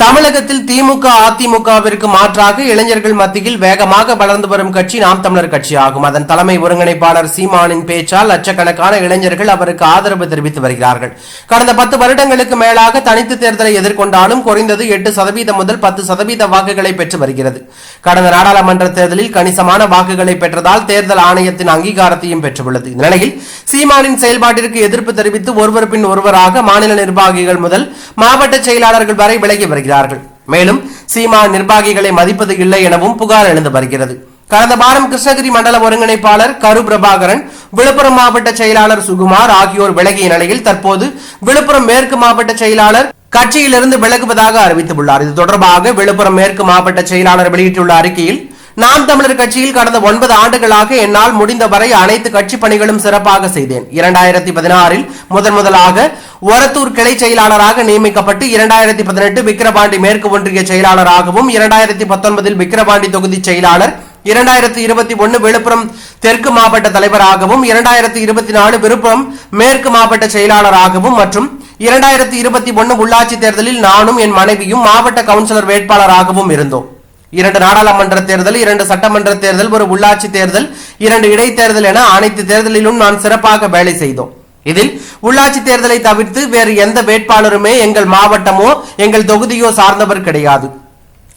தமிழகத்தில் திமுக அதிமுகவிற்கு மாற்றாக இளைஞர்கள் மத்தியில் வேகமாக வளர்ந்து வரும் கட்சி நாம் தமிழர் கட்சி ஆகும். அதன் தலைமை ஒருங்கிணைப்பாளர் சீமானின் பேச்சால் லட்சக்கணக்கான இளைஞர்கள் அவருக்கு ஆதரவு தெரிவித்து வருகிறார்கள். கடந்த பத்து வருடங்களுக்கு மேலாக தனித்து தேர்தலை எதிர்கொண்டாலும் குறைந்தது எட்டு சதவீதம் முதல் பத்து சதவீத வாக்குகளை பெற்று வருகிறது. கடந்த நாடாளுமன்ற தேர்தலில் கணிசமான வாக்குகளை பெற்றதால் தேர்தல் ஆணையத்தின் அங்கீகாரத்தையும் பெற்றுள்ளது. இந்த நிலையில் சீமானின் செயல்பாட்டிற்கு எதிர்ப்பு தெரிவித்து ஒருவர் பின் ஒருவராக மாநில நிர்வாகிகள் முதல் மாவட்ட செயலாளர்கள் வரை விலகி வருகிறார்கள் மேலும் சீமா நிர்வாகிகளை மதிப்பது இல்லை எனவும் புகார் எழுந்து வருகிறது. கடந்த வாரம் கிருஷ்ணகிரி மண்டல ஒருங்கிணைப்பாளர் கரு பிரபாகரன் விழுப்புரம் மாவட்ட செயலாளர் சுகுமார் ஆகியோர் விலகிய நிலையில் தற்போது விழுப்புரம் மேற்கு மாவட்ட செயலாளர் கட்சியிலிருந்து விலகுவதாக அறிவித்துள்ளார். இது தொடர்பாக விழுப்புரம் மேற்கு மாவட்ட செயலாளர் வெளியிட்டுள்ள அறிக்கையில் நாம் தமிழர் கட்சியில் கடந்த ஒன்பது ஆண்டுகளாக என்னால் முடிந்தவரை அனைத்து கட்சி பணிகளும் சிறப்பாக செய்தேன். இரண்டாயிரத்தி பதினாறில் முதன் முதலாக ஒரத்தூர் கிளை செயலாளராக நியமிக்கப்பட்டு இரண்டாயிரத்தி பதினெட்டு விக்கிரபாண்டி மேற்கு ஒன்றிய செயலாளராகவும் இரண்டாயிரத்தி பத்தொன்பதில் விக்கிரபாண்டி தொகுதி செயலாளர் இரண்டாயிரத்தி இருபத்தி ஒன்னு விழுப்புரம் தெற்கு மாவட்ட தலைவராகவும் இரண்டாயிரத்தி இருபத்தி நாலு விழுப்புரம் மேற்கு மாவட்ட செயலாளராகவும் மற்றும் இரண்டாயிரத்தி இருபத்தி ஒன்னு உள்ளாட்சி தேர்தலில் நானும் என் மனைவியும் மாவட்ட கவுன்சிலர் வேட்பாளராகவும் இருந்தோம். இரண்டு நாடாளுமன்ற தேர்தல் இரண்டு சட்டமன்ற தேர்தல் ஒரு உள்ளாட்சி தேர்தல் இரண்டு இடைத்தேர்தல் என அனைத்து தேர்தலிலும் நான் சிறப்பாக வேலை செய்தோம். இதில் உள்ளாட்சி தேர்தலை தவிர்த்து வேறு எந்த வேட்பாளருமே எங்கள் மாவட்டமோ எங்கள் தொகுதியோ சார்ந்தவர் கிடையாது.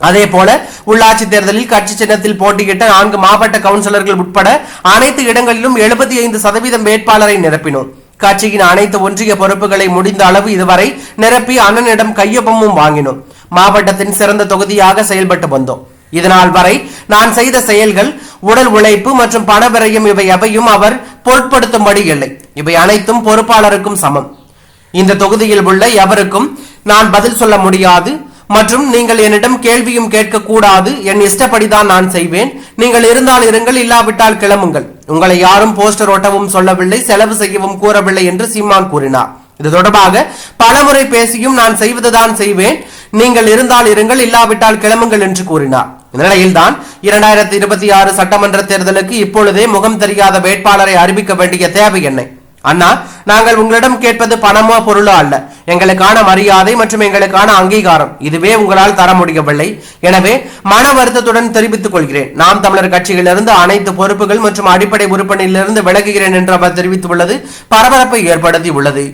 அதே போல உள்ளாட்சி தேர்தலில் கட்சி சின்னத்தில் போட்டியிட்ட நான்கு மாவட்ட கவுன்சிலர்கள் உட்பட அனைத்து இடங்களிலும் எழுபத்தி ஐந்து சதவீதம் வேட்பாளரை நிரப்பினோம். கட்சியின் அனைத்து ஒன்றிய பொறுப்புகளை முடிந்த அளவு இதுவரை நிரப்பி அண்ணனிடம் கையொப்பமும் வாங்கினோம். மாவட்டத்தின் சிறந்த தொகுதியாக செயல்பட்டு வந்தோம். இதனால் வரை நான் செய்த செயல்கள் உடல் உழைப்பு மற்றும் பண இவை எவையும் அவர் பொருட்படுத்தும்படி இல்லை. இவை அனைத்தும் பொறுப்பாளருக்கும் சமம். இந்த தொகுதியில் உள்ள எவருக்கும் நான் பதில் சொல்ல முடியாது. மற்றும் நீங்கள் என்னிடம் கேள்வியும் கேட்க கூடாது என் இஷ்டப்படிதான் நான் செய்வேன். நீங்கள் இருந்தால் இருங்கள் இல்லாவிட்டால் கிளம்புங்கள். உங்களை யாரும் போஸ்டர் ஒட்டவும் சொல்லவில்லை செலவு செய்யவும் கூறவில்லை என்று சீமான் கூறினார். இது தொடர்பாக பலமுறை பேசியும் நான் செய்வதுதான் செய்வேன். நீங்கள் இருந்தால் இருங்கள் இல்லாவிட்டால் கிளம்புங்கள் என்று கூறினார். இந்த நிலையில்தான் இரண்டாயிரத்தி இருபத்தி ஆறு சட்டமன்ற தேர்தலுக்கு இப்பொழுதே முகம் தெரியாத வேட்பாளரை அறிவிக்க வேண்டிய தேவை என்ன. அண்ணா நாங்கள் உங்களிடம் கேட்பது பணமோ பொருளோ அல்ல. எங்களுக்கான மரியாதை மற்றும் எங்களுக்கான அங்கீகாரம். இதுவே உங்களால் தர முடியவில்லை. எனவே மன வருத்தத்துடன் தெரிவித்துக் கொள்கிறேன். நாம் தமிழர் கட்சியிலிருந்து அனைத்து பொறுப்புகள் மற்றும் அடிப்படை உறுப்பினரிலிருந்து விலகுகிறேன் என்று அவர் தெரிவித்துள்ளது. பரபரப்பை ஏற்படுத்தி உள்ளது